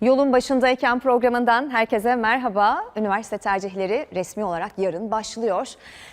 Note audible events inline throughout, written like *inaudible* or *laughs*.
Yolun başındayken programından herkese merhaba. Üniversite tercihleri resmi olarak yarın başlıyor.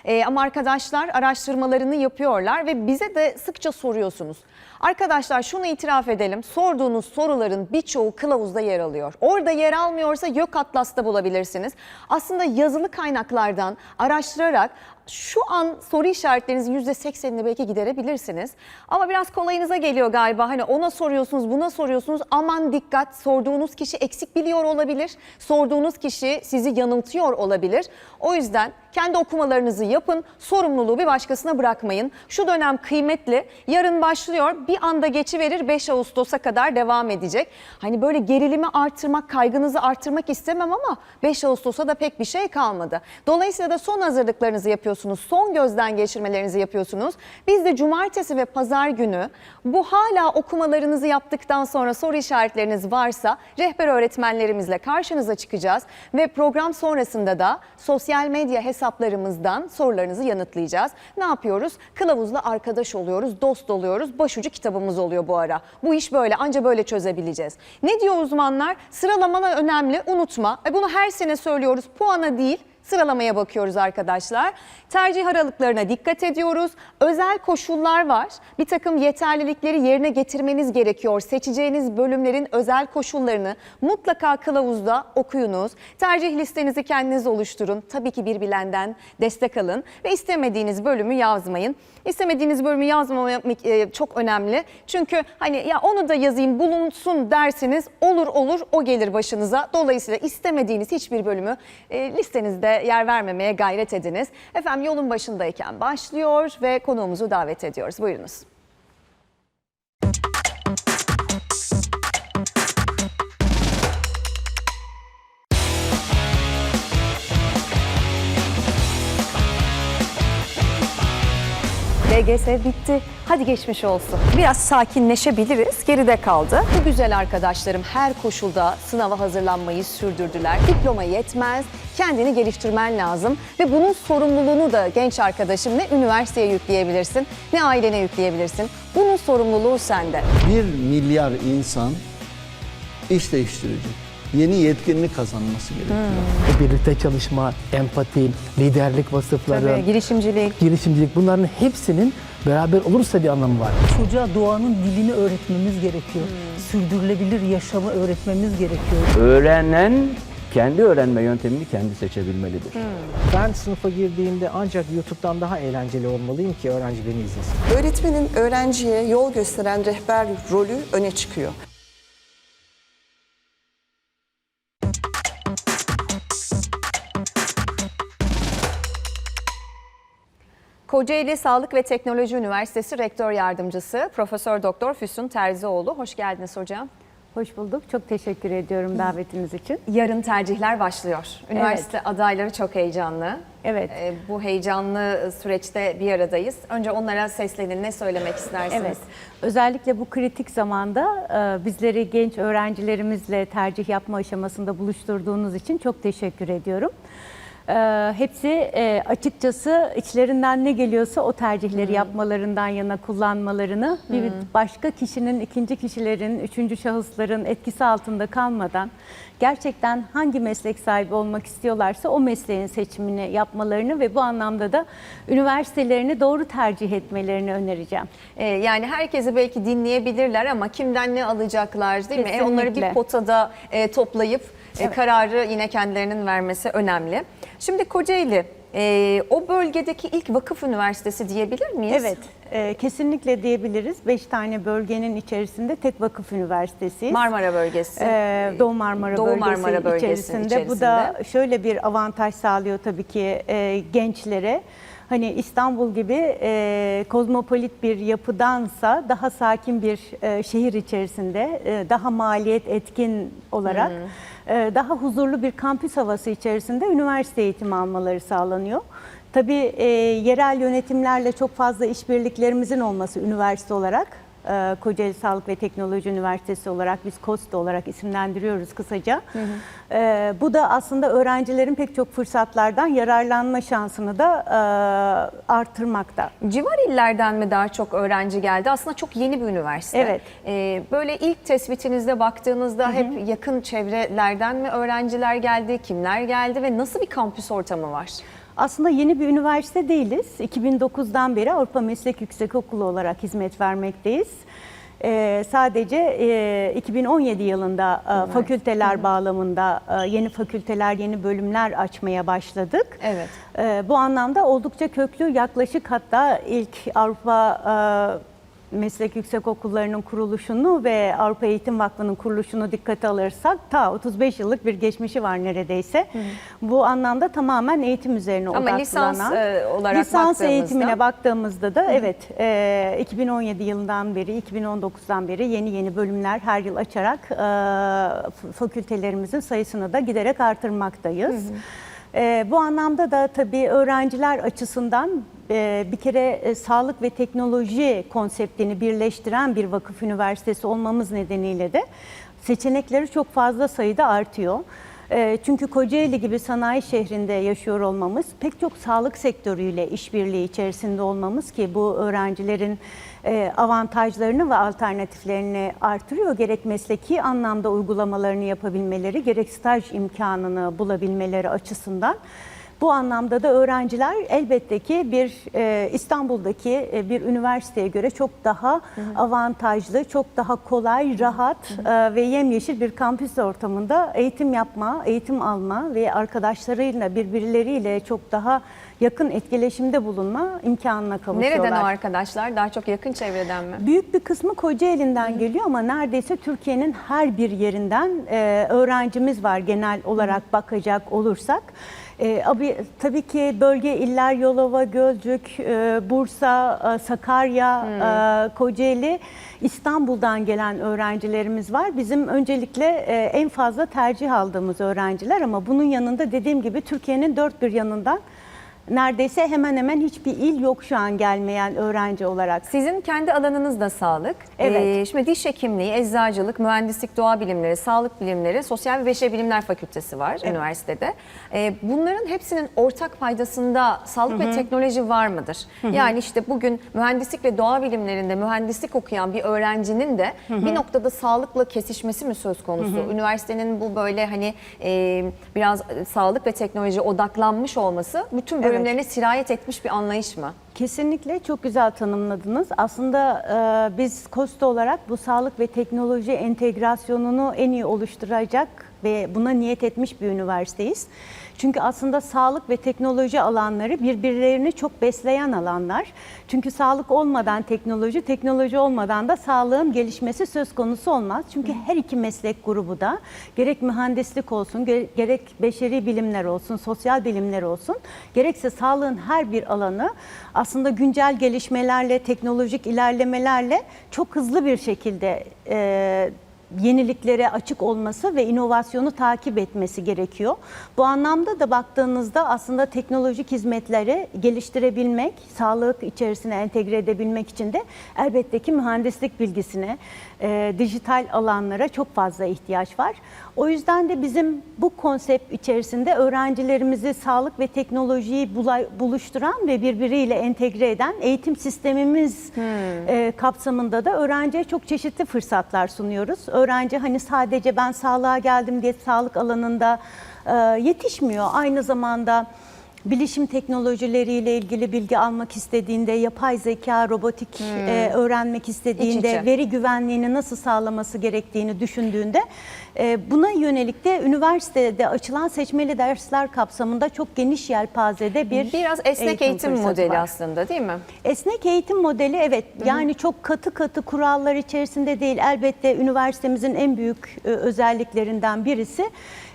Ee, ama arkadaşlar araştırmalarını yapıyorlar ve bize de sıkça soruyorsunuz. Arkadaşlar şunu itiraf edelim. Sorduğunuz soruların birçoğu kılavuzda yer alıyor. Orada yer almıyorsa Yok Atlas'ta bulabilirsiniz. Aslında yazılı kaynaklardan araştırarak şu an soru işaretlerinizin %80'ini belki giderebilirsiniz. Ama biraz kolayınıza geliyor galiba. Hani ona soruyorsunuz, buna soruyorsunuz. Aman dikkat sorduğunuz kişi eksik biliyor olabilir. Sorduğunuz kişi sizi yanıltıyor olabilir. O yüzden kendi okumalarınızı yapın. Sorumluluğu bir başkasına bırakmayın. Şu dönem kıymetli. Yarın başlıyor. Bir anda geçiverir 5 Ağustos'a kadar devam edecek. Hani böyle gerilimi artırmak, kaygınızı artırmak istemem ama 5 Ağustos'a da pek bir şey kalmadı. Dolayısıyla da son hazırlıklarınızı yapıyorsunuz. Son gözden geçirmelerinizi yapıyorsunuz. Biz de cumartesi ve pazar günü bu hala okumalarınızı yaptıktan sonra soru işaretleriniz varsa rehber öğretmenlerimizle karşınıza çıkacağız ve program sonrasında da sosyal medya hesaplarımızdan sorularınızı yanıtlayacağız. Ne yapıyoruz? Kılavuzla arkadaş oluyoruz, dost oluyoruz. Başucu kitabımız oluyor bu ara. Bu iş böyle, anca böyle çözebileceğiz. Ne diyor uzmanlar? Sıralamalar önemli, unutma. E bunu her sene söylüyoruz. Puana değil, Sıralamaya bakıyoruz arkadaşlar. Tercih aralıklarına dikkat ediyoruz. Özel koşullar var. Bir takım yeterlilikleri yerine getirmeniz gerekiyor. Seçeceğiniz bölümlerin özel koşullarını mutlaka kılavuzda okuyunuz. Tercih listenizi kendiniz oluşturun. Tabii ki bir bilenden destek alın ve istemediğiniz bölümü yazmayın. İstemediğiniz bölümü yazmamak e, çok önemli. Çünkü hani ya onu da yazayım bulunsun dersiniz olur olur o gelir başınıza. Dolayısıyla istemediğiniz hiçbir bölümü e, listenizde yer vermemeye gayret ediniz. Efendim yolun başındayken başlıyor ve konuğumuzu davet ediyoruz. Buyurunuz. LGS bitti. Hadi geçmiş olsun. Biraz sakinleşebiliriz. Geride kaldı. Bu güzel arkadaşlarım her koşulda sınava hazırlanmayı sürdürdüler. Diploma yetmez. Kendini geliştirmen lazım ve bunun sorumluluğunu da genç arkadaşım ne üniversiteye yükleyebilirsin ne ailene yükleyebilirsin. Bunun sorumluluğu sende. Bir milyar insan iş değiştirecek. Yeni yetkinlik kazanması gerekiyor. birlikte çalışma, empati, liderlik vasıfları, Tabii, girişimcilik. girişimcilik bunların hepsinin beraber olursa bir anlamı var. Çocuğa doğanın dilini öğretmemiz gerekiyor. Sürdürülebilir yaşamı öğretmemiz gerekiyor. öğrenen kendi öğrenme yöntemini kendi seçebilmelidir. Ben sınıfa girdiğimde ancak YouTube'dan daha eğlenceli olmalıyım ki öğrenci beni izlesin. Öğretmenin öğrenciye yol gösteren rehber rolü öne çıkıyor. Kocaeli Sağlık ve Teknoloji Üniversitesi Rektör Yardımcısı Profesör Doktor Füsun Terzioğlu. Hoş geldiniz hocam. Hoş bulduk. Çok teşekkür ediyorum davetiniz için. Yarın tercihler başlıyor. Üniversite adayları çok heyecanlı. Evet. Ee, bu heyecanlı süreçte bir aradayız. Önce onlara seslenin. Ne söylemek istersiniz? Evet. Özellikle bu kritik zamanda e, bizleri genç öğrencilerimizle tercih yapma aşamasında buluşturduğunuz için çok teşekkür ediyorum. E, Hepsi e, açıkçası içlerinden ne geliyorsa o tercihleri yapmalarından yana kullanmalarını bir başka kişinin, ikinci kişilerin, üçüncü şahısların etkisi altında kalmadan gerçekten hangi meslek sahibi olmak istiyorlarsa o mesleğin seçimini yapmalarını ve bu anlamda da üniversitelerini doğru tercih etmelerini önereceğim. Ee, yani herkesi belki dinleyebilirler ama kimden ne alacaklar değil mi? E, onları bir Kesinlikle. potada e, toplayıp e, kararı yine kendilerinin vermesi önemli. Şimdi Kocaeli e, o bölgedeki ilk vakıf üniversitesi diyebilir miyiz? Evet, e, kesinlikle diyebiliriz. Beş tane bölgenin içerisinde tek vakıf üniversitesiyiz. Marmara bölgesi. Ee, Doğu Marmara Doğu bölgesi, Marmara bölgesi içerisinde. Bu da şöyle bir avantaj sağlıyor tabii ki e, gençlere. Hani İstanbul gibi e, kozmopolit bir yapıdansa daha sakin bir e, şehir içerisinde e, daha maliyet etkin olarak e, daha huzurlu bir kampüs havası içerisinde üniversite eğitimi almaları sağlanıyor. Tabii e, yerel yönetimlerle çok fazla işbirliklerimizin olması üniversite olarak Kocaeli Sağlık ve Teknoloji Üniversitesi olarak biz KOST olarak isimlendiriyoruz kısaca. E, bu da aslında öğrencilerin pek çok fırsatlardan yararlanma şansını da e, artırmakta. Civar illerden mi daha çok öğrenci geldi? Aslında çok yeni bir üniversite. Evet. Ee, böyle ilk tespitinizde baktığınızda hep yakın çevrelerden mi öğrenciler geldi? Kimler geldi ve nasıl bir kampüs ortamı var? Aslında yeni bir üniversite değiliz. 2009'dan beri Avrupa Meslek Yüksekokulu olarak hizmet vermekteyiz. Ee, sadece e, 2017 yılında e, fakülteler bağlamında e, yeni fakülteler, yeni bölümler açmaya başladık. Evet. Ee, bu anlamda oldukça köklü yaklaşık hatta ilk Avrupa e, Meslek Yüksekokullarının kuruluşunu ve Avrupa Eğitim Vakfı'nın kuruluşunu dikkate alırsak ta 35 yıllık bir geçmişi var neredeyse. Bu anlamda tamamen eğitim üzerine Ama odaklanan. lisans, e, olarak lisans baktığımızda- eğitimine baktığımızda da evet e, 2017 yılından beri 2019'dan beri yeni yeni bölümler her yıl açarak e, fakültelerimizin sayısını da giderek artırmaktayız. E, bu anlamda da tabii öğrenciler açısından e, bir kere e, sağlık ve teknoloji konseptini birleştiren bir vakıf üniversitesi olmamız nedeniyle de seçenekleri çok fazla sayıda artıyor. E, Çünkü Kocaeli gibi sanayi şehrinde yaşıyor olmamız, pek çok sağlık sektörüyle işbirliği içerisinde olmamız ki bu öğrencilerin avantajlarını ve alternatiflerini artırıyor. Gerek mesleki anlamda uygulamalarını yapabilmeleri, gerek staj imkanını bulabilmeleri açısından. Bu anlamda da öğrenciler elbette ki bir e, İstanbul'daki e, bir üniversiteye göre çok daha avantajlı, çok daha kolay, rahat e, ve yemyeşil bir kampüs ortamında eğitim yapma, eğitim alma ve arkadaşlarıyla birbirleriyle çok daha yakın etkileşimde bulunma imkanına kavuşuyorlar. Nereden o arkadaşlar? Daha çok yakın çevreden mi? Büyük bir kısmı Kocaeli'nden geliyor ama neredeyse Türkiye'nin her bir yerinden e, öğrencimiz var genel olarak bakacak olursak. E, abi, tabii ki bölge iller Yolova, Gölcük, e, Bursa, e, Sakarya, e, Kocaeli, İstanbul'dan gelen öğrencilerimiz var. Bizim öncelikle e, en fazla tercih aldığımız öğrenciler ama bunun yanında dediğim gibi Türkiye'nin dört bir yanından neredeyse hemen hemen hiçbir il yok şu an gelmeyen öğrenci olarak. Sizin kendi alanınız da sağlık. Evet. Ee, şimdi diş hekimliği, eczacılık, mühendislik, doğa bilimleri, sağlık bilimleri, sosyal ve beşeri bilimler fakültesi var üniversitede. Ee, bunların hepsinin ortak paydasında sağlık ve teknoloji var mıdır? Yani işte bugün mühendislik ve doğa bilimlerinde mühendislik okuyan bir öğrencinin de bir noktada sağlıkla kesişmesi mi söz konusu? Üniversitenin bu böyle hani e, biraz sağlık ve teknoloji odaklanmış olması bütün bölümlerine sirayet etmiş bir anlayış mı? Kesinlikle çok güzel tanımladınız. Aslında e, biz KOSTA olarak bu sağlık ve teknoloji entegrasyonunu en iyi oluşturacak ve buna niyet etmiş bir üniversiteyiz. Çünkü aslında sağlık ve teknoloji alanları birbirlerini çok besleyen alanlar. Çünkü sağlık olmadan teknoloji, teknoloji olmadan da sağlığın gelişmesi söz konusu olmaz. Çünkü her iki meslek grubu da gerek mühendislik olsun, ge- gerek beşeri bilimler olsun, sosyal bilimler olsun, gerekse sağlığın her bir alanı aslında güncel gelişmelerle, teknolojik ilerlemelerle çok hızlı bir şekilde e, yeniliklere açık olması ve inovasyonu takip etmesi gerekiyor. Bu anlamda da baktığınızda aslında teknolojik hizmetleri geliştirebilmek, sağlık içerisine entegre edebilmek için de elbette ki mühendislik bilgisine, e, dijital alanlara çok fazla ihtiyaç var. O yüzden de bizim bu konsept içerisinde öğrencilerimizi sağlık ve teknolojiyi bula- buluşturan ve birbiriyle entegre eden eğitim sistemimiz e, kapsamında da öğrenciye çok çeşitli fırsatlar sunuyoruz. Öğrenci hani sadece ben sağlığa geldim diye sağlık alanında e, yetişmiyor. Aynı zamanda bilişim teknolojileriyle ilgili bilgi almak istediğinde, yapay zeka, robotik e, öğrenmek istediğinde, İç içe. veri güvenliğini nasıl sağlaması gerektiğini düşündüğünde e, buna yönelik de üniversitede açılan seçmeli dersler kapsamında çok geniş yelpazede bir Biraz esnek eğitim, fırsatı modeli var. aslında değil mi? Esnek eğitim modeli evet yani çok katı katı kurallar içerisinde değil elbette üniversitemizin en büyük e, özelliklerinden birisi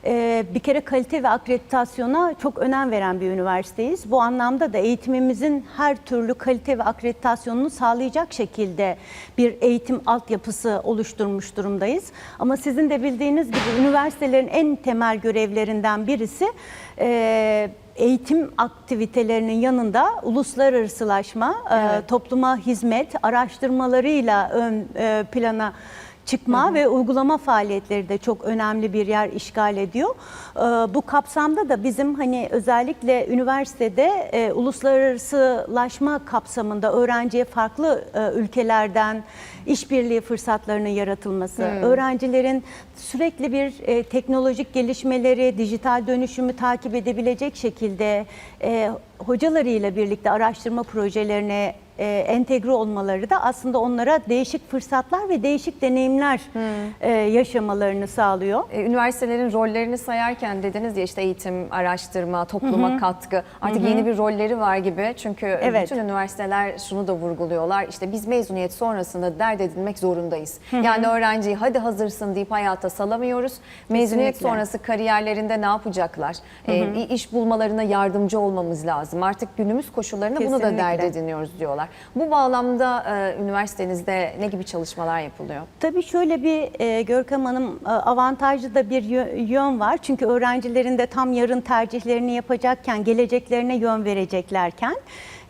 e, bir kere kalite ve akreditasyona çok önem veren bir üniversiteyiz. Bu anlamda da eğitimimizin her türlü kalite ve akreditasyonunu sağlayacak şekilde bir eğitim altyapısı oluşturmuş durumdayız. Ama sizin de bildiğiniz gibi üniversitelerin en temel görevlerinden birisi e, eğitim aktivitelerinin yanında uluslararasılaşma, e, topluma hizmet araştırmalarıyla ön e, plana çıkma ve uygulama faaliyetleri de çok önemli bir yer işgal ediyor. Ee, Bu kapsamda da bizim hani özellikle üniversitede e, uluslararasılaşma kapsamında öğrenciye farklı e, ülkelerden işbirliği fırsatlarının yaratılması, öğrencilerin sürekli bir e, teknolojik gelişmeleri, dijital dönüşümü takip edebilecek şekilde e, hocalarıyla birlikte araştırma projelerine e, entegre olmaları da aslında onlara değişik fırsatlar ve değişik deneyimler e, yaşamalarını sağlıyor. E, Üniversitelerin rollerini sayarken dediniz ya işte eğitim, araştırma, topluma katkı. Artık yeni bir rolleri var gibi. Çünkü Evet. bütün üniversiteler şunu da vurguluyorlar. İşte biz mezuniyet sonrasında dert edinmek zorundayız. Yani öğrenciyi hadi hazırsın deyip hayata salamıyoruz. Mezuniyet Kesinlikle. sonrası kariyerlerinde ne yapacaklar? E, iş bulmalarına yardımcı olmamız lazım. Artık günümüz koşullarına bunu da Kesinlikle. dert ediniyoruz diyorlar. Bu bağlamda e, üniversitenizde ne gibi çalışmalar yapılıyor? Tabii şöyle bir e, Görkem Hanım e, avantajlı da bir yö- yön var. Çünkü öğrencilerin de tam yarın tercihlerini yapacakken, geleceklerine yön vereceklerken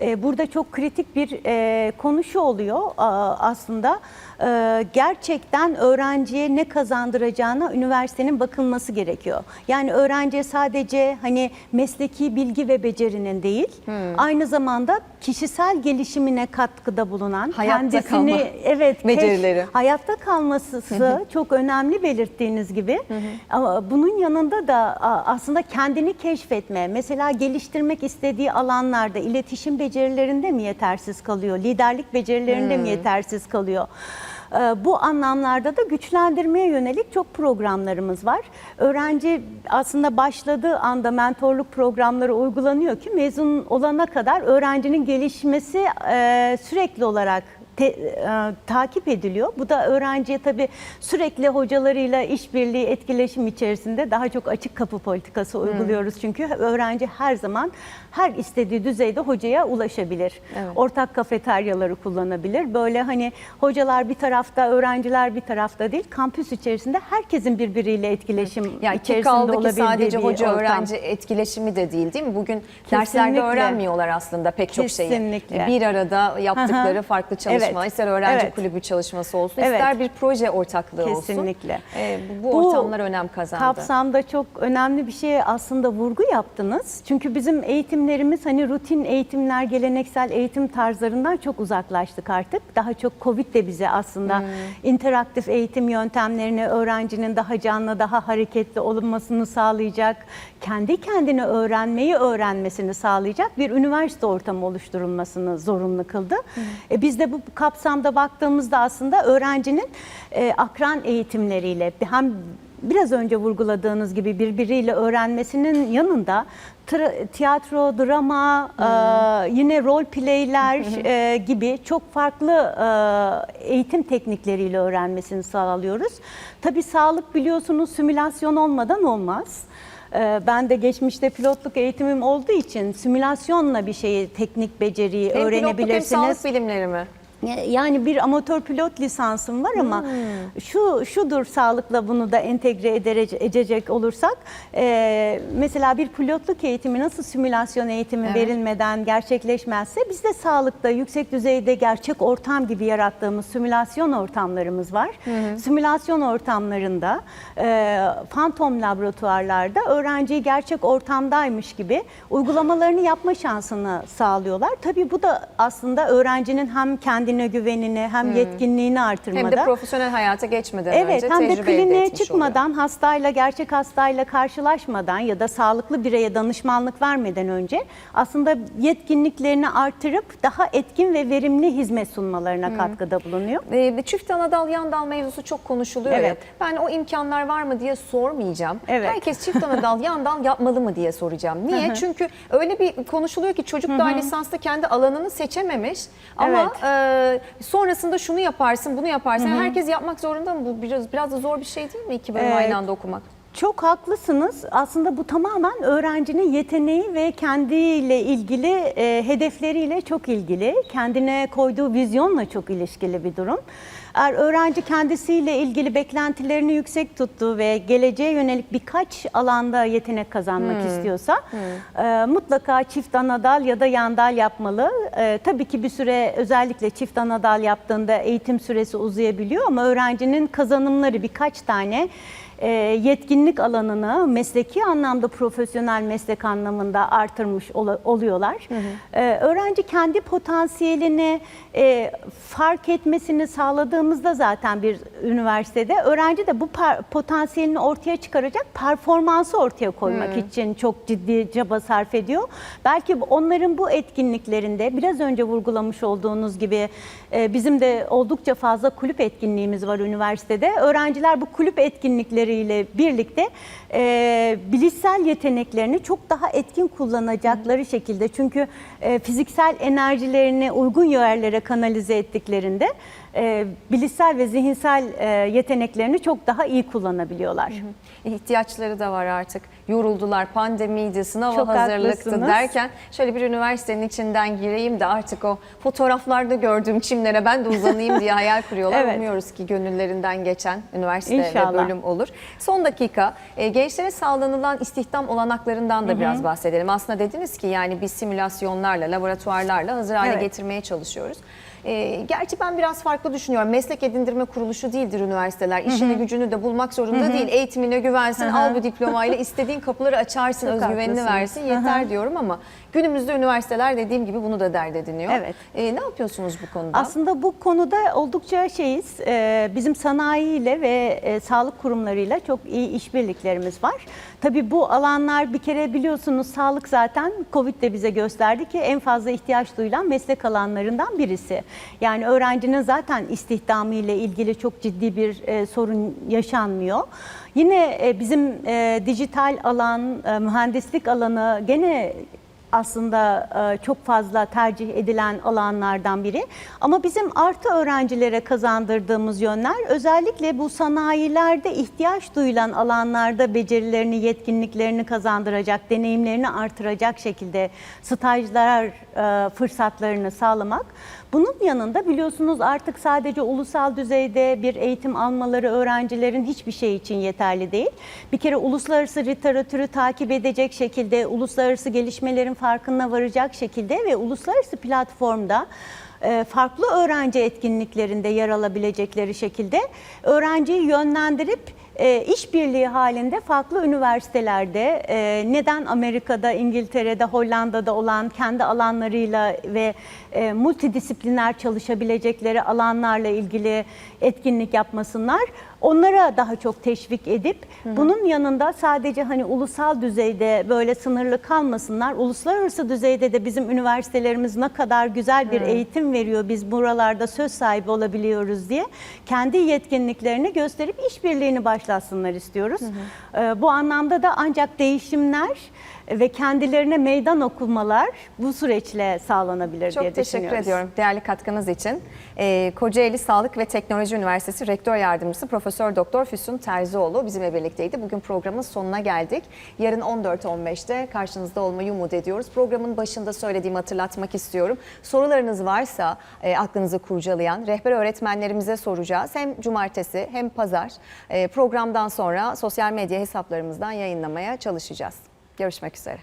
e, burada çok kritik bir e, konu şu oluyor aslında. E, gerçekten öğrenciye ne kazandıracağına üniversitenin bakılması gerekiyor. Yani öğrenciye sadece hani mesleki bilgi ve becerinin değil, aynı zamanda kişisel gelişimine katkıda bulunan, Hayatta kendisini kalma evet keş- becerileri. hayatta kalması çok önemli belirttiğiniz gibi. Ama bunun yanında da aslında kendini keşfetme, mesela geliştirmek istediği alanlarda iletişim becerilerinde mi yetersiz kalıyor, liderlik becerilerinde mi yetersiz kalıyor? Ee, Bu anlamlarda da güçlendirmeye yönelik çok programlarımız var. Öğrenci aslında başladığı anda mentorluk programları uygulanıyor ki mezun olana kadar öğrencinin gelişmesi e, sürekli olarak te- e, takip ediliyor. Bu da öğrenciye tabii sürekli hocalarıyla işbirliği, etkileşim içerisinde daha çok açık kapı politikası uyguluyoruz. Çünkü öğrenci her zaman her istediği düzeyde hocaya ulaşabilir. Ortak kafeteryaları kullanabilir. Böyle hani hocalar bir tarafta, öğrenciler bir tarafta değil. Kampüs içerisinde herkesin birbiriyle etkileşim Yani ki içerisinde olabildiği sadece hoca ortam. öğrenci etkileşimi de değil değil mi? Bugün derslerde Kesinlikle. öğrenmiyorlar aslında pek çok şeyi. Kesinlikle. Bir arada yaptıkları hı. farklı çalışma, Evet. ister öğrenci Evet. kulübü çalışması olsun, Evet. ister bir proje ortaklığı olsun. Kesinlikle. Ee, bu, bu ortamlar önem kazandı. Kapsamda çok önemli bir şeye aslında vurgu yaptınız. Çünkü bizim eğitimlerimiz hani rutin eğitimler, geleneksel eğitim tarzlarından çok uzaklaştık artık. Daha çok Covid de bize aslında Hmm. interaktif eğitim yöntemlerini öğrencinin daha canlı, daha hareketli olunmasını sağlayacak, kendi kendine öğrenmeyi öğrenmesini sağlayacak bir üniversite ortamı oluşturulmasını zorunlu kıldı. E, biz de bu kapsamda baktığımızda aslında öğrencinin e, akran eğitimleriyle hem biraz önce vurguladığınız gibi birbiriyle öğrenmesinin yanında tiyatro, drama, e, yine rol playler e, gibi çok farklı e, eğitim teknikleriyle öğrenmesini sağlıyoruz. Tabii sağlık biliyorsunuz simülasyon olmadan olmaz. E, Ben de geçmişte pilotluk eğitimim olduğu için simülasyonla bir şeyi, teknik beceriyi Hem pilotluk hem öğrenebilirsiniz. sağlık bilimleri mi? Yani bir amatör pilot lisansım var ama Hmm. şu şudur sağlıkla bunu da entegre edecek olursak e, mesela bir pilotluk eğitimi nasıl simülasyon eğitimi Evet. verilmeden gerçekleşmezse bizde sağlıkta yüksek düzeyde gerçek ortam gibi yarattığımız simülasyon ortamlarımız var. Simülasyon ortamlarında e, fantom laboratuvarlarda öğrenciyi gerçek ortamdaymış gibi uygulamalarını yapma şansını sağlıyorlar. Tabii bu da aslında öğrencinin hem kendine güvenini hem yetkinliğini artırmada. Hem de profesyonel hayata geçmeden Evet, önce hem de kliniğe çıkmadan, hastayla, gerçek hastayla karşılaşmadan ya da sağlıklı bireye danışmanlık vermeden önce aslında yetkinliklerini artırıp daha etkin ve verimli hizmet sunmalarına katkıda bulunuyor. Ee, çift ana dal yan dal mevzusu çok konuşuluyor ya. Evet. Ben o imkanlar var mı diye sormayacağım. Evet. Herkes çift ana dal yan dal yapmalı mı diye soracağım. Niye? Çünkü öyle bir konuşuluyor ki çocuk daha lisansta kendi alanını seçememiş. Ama e, sonrasında şunu yaparsın, bunu yaparsın. Herkes yapmak zorunda mı? Bu biraz biraz da zor bir şey değil mi iki bölüm Evet. aynı anda okumak? Çok haklısınız. Aslında bu tamamen öğrencinin yeteneği ve kendiyle ilgili e, hedefleriyle çok ilgili. Kendine koyduğu vizyonla çok ilişkili bir durum. Eğer öğrenci kendisiyle ilgili beklentilerini yüksek tuttu ve geleceğe yönelik birkaç alanda yetenek kazanmak istiyorsa e, mutlaka çift anadal ya da yandal yapmalı. E, tabii ki bir süre özellikle çift anadal yaptığında eğitim süresi uzayabiliyor ama öğrencinin kazanımları birkaç tane yetkinlik alanını mesleki anlamda profesyonel meslek anlamında artırmış oluyorlar. E, öğrenci kendi potansiyelini e, fark etmesini sağladığımızda zaten bir üniversitede öğrenci de bu potansiyelini ortaya çıkaracak performansı ortaya koymak için çok ciddi çaba sarf ediyor. Belki onların bu etkinliklerinde biraz önce vurgulamış olduğunuz gibi e, bizim de oldukça fazla kulüp etkinliğimiz var üniversitede. Öğrenciler bu kulüp etkinlikleriyle birlikte e, bilişsel yeteneklerini çok daha etkin kullanacakları şekilde çünkü e, fiziksel enerjilerini uygun yerlere kanalize ettiklerinde e, bilişsel ve zihinsel e, yeteneklerini çok daha iyi kullanabiliyorlar. ihtiyaçları da var artık. Yoruldular, pandemiydi, sınava Çok hazırlıktı haklısınız. derken şöyle bir üniversitenin içinden gireyim de artık o fotoğraflarda gördüğüm çimlere ben de uzanayım diye hayal kuruyorlar. *laughs* Evet. Umuyoruz ki gönüllerinden geçen üniversite İnşallah. ve bölüm olur. Son dakika e, gençlere sağlanılan istihdam olanaklarından da biraz bahsedelim. Aslında dediniz ki yani biz simülasyonlarla, laboratuvarlarla hazır hale Evet. getirmeye çalışıyoruz. E, gerçi ben biraz farklı düşünüyorum. Meslek edindirme kuruluşu değildir üniversiteler. İşini gücünü de bulmak zorunda değil. Eğitimine güvensin, al bu diplomayla istediğin kapıları açarsın, Çok özgüvenini versin yeter diyorum ama günümüzde üniversiteler dediğim gibi bunu da dert ediniyor. Evet. E, ne yapıyorsunuz bu konuda? Aslında bu konuda oldukça şeyiz. Ee, Bizim sanayiyle ve e, sağlık kurumlarıyla çok iyi işbirliklerimiz var. Tabii bu alanlar bir kere biliyorsunuz sağlık zaten Covid de bize gösterdi ki en fazla ihtiyaç duyulan meslek alanlarından birisi. Yani öğrencinin zaten istihdamı ile ilgili çok ciddi bir e, sorun yaşanmıyor. Yine e, bizim e, dijital alan, e, mühendislik alanı gene aslında e, çok fazla tercih edilen alanlardan biri. Ama bizim artı öğrencilere kazandırdığımız yönler özellikle bu sanayilerde ihtiyaç duyulan alanlarda becerilerini, yetkinliklerini kazandıracak, deneyimlerini artıracak şekilde stajlar e, fırsatlarını sağlamak. Bunun yanında biliyorsunuz artık sadece ulusal düzeyde bir eğitim almaları öğrencilerin hiçbir şey için yeterli değil. Bir kere uluslararası literatürü takip edecek şekilde, uluslararası gelişmelerin farkına varacak şekilde ve uluslararası platformda farklı öğrenci etkinliklerinde yer alabilecekleri şekilde öğrenciyi yönlendirip e, işbirliği halinde farklı üniversitelerde e, neden Amerika'da, İngiltere'de, Hollanda'da olan kendi alanlarıyla ve e, multidisipliner çalışabilecekleri alanlarla ilgili etkinlik yapmasınlar. Onlara daha çok teşvik edip bunun yanında sadece hani ulusal düzeyde böyle sınırlı kalmasınlar. Uluslararası düzeyde de bizim üniversitelerimiz ne kadar güzel bir eğitim veriyor. Biz buralarda söz sahibi olabiliyoruz diye kendi yetkinliklerini gösterip işbirliğini başlatsınlar istiyoruz. Ee, bu anlamda da ancak değişimler ve kendilerine meydan okumalar bu süreçle sağlanabilir Çok diye teşekkür düşünüyoruz. ediyorum değerli katkınız için. Ee, Kocaeli Sağlık ve Teknoloji Üniversitesi Rektör Yardımcısı Profesör Doktor Füsun Terzioğlu bizimle birlikteydi. Bugün programın sonuna geldik. Yarın 14.15'te karşınızda olmayı umut ediyoruz. Programın başında söylediğimi hatırlatmak istiyorum. Sorularınız varsa e, aklınızı kurcalayan rehber öğretmenlerimize soracağız. Hem cumartesi hem pazar e, programdan sonra sosyal medya hesaplarımızdan yayınlamaya çalışacağız. Görüşmek üzere.